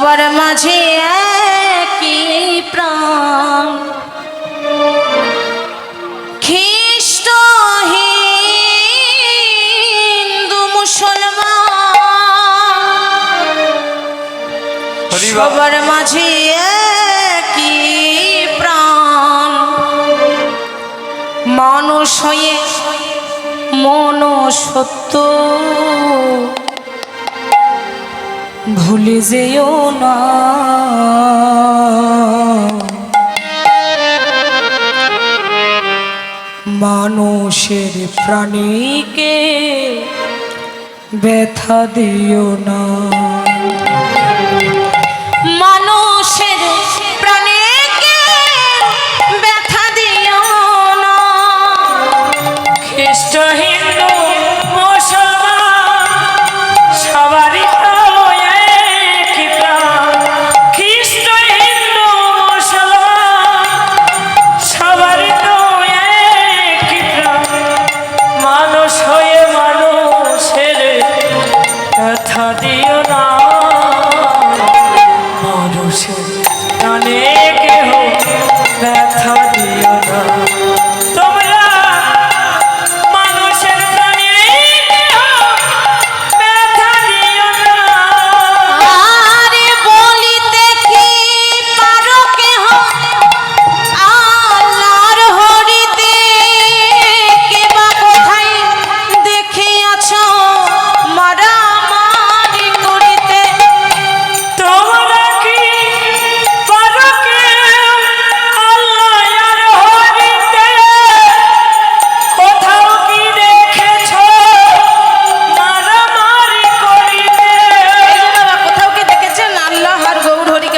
সবার মাঝে একই প্রাণ। খ্রিস্ট হিন্দু মুসলমান। সবার মাঝে একই প্রাণ। মানুষ হয়ে মন সত্য ভুলে যেও না। মানুষের প্রাণীকে ব্যথা দিও না। 사와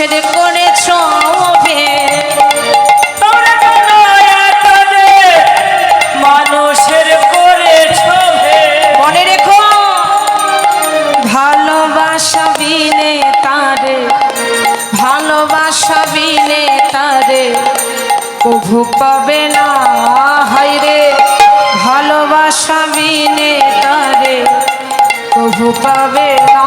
উচ্ছেদ করেছ মানুষের করেছ মনে রেখো, ভালোবাসা বিনে তারে বিনে তারে, প্রভু পাবে না হাই রে। ভালোবাসা বিনে তারে, প্রভু পাবে না।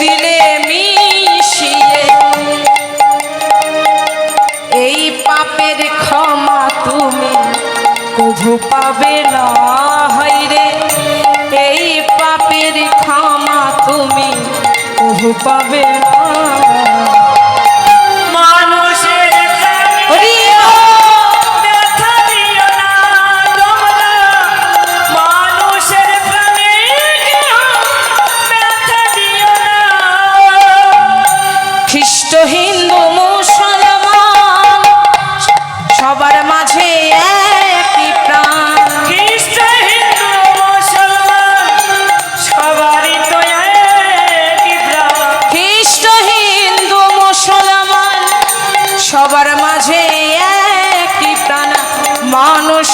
দিলে মিশিয়ে। এই পাপের ক্ষমা তুমি কভু পাবে না রে। এই পাপের ক্ষমা তুমি কভু পাবে না।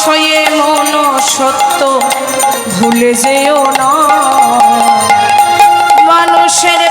হয়ে মন সত্য ভুলে যেও না। মানুষের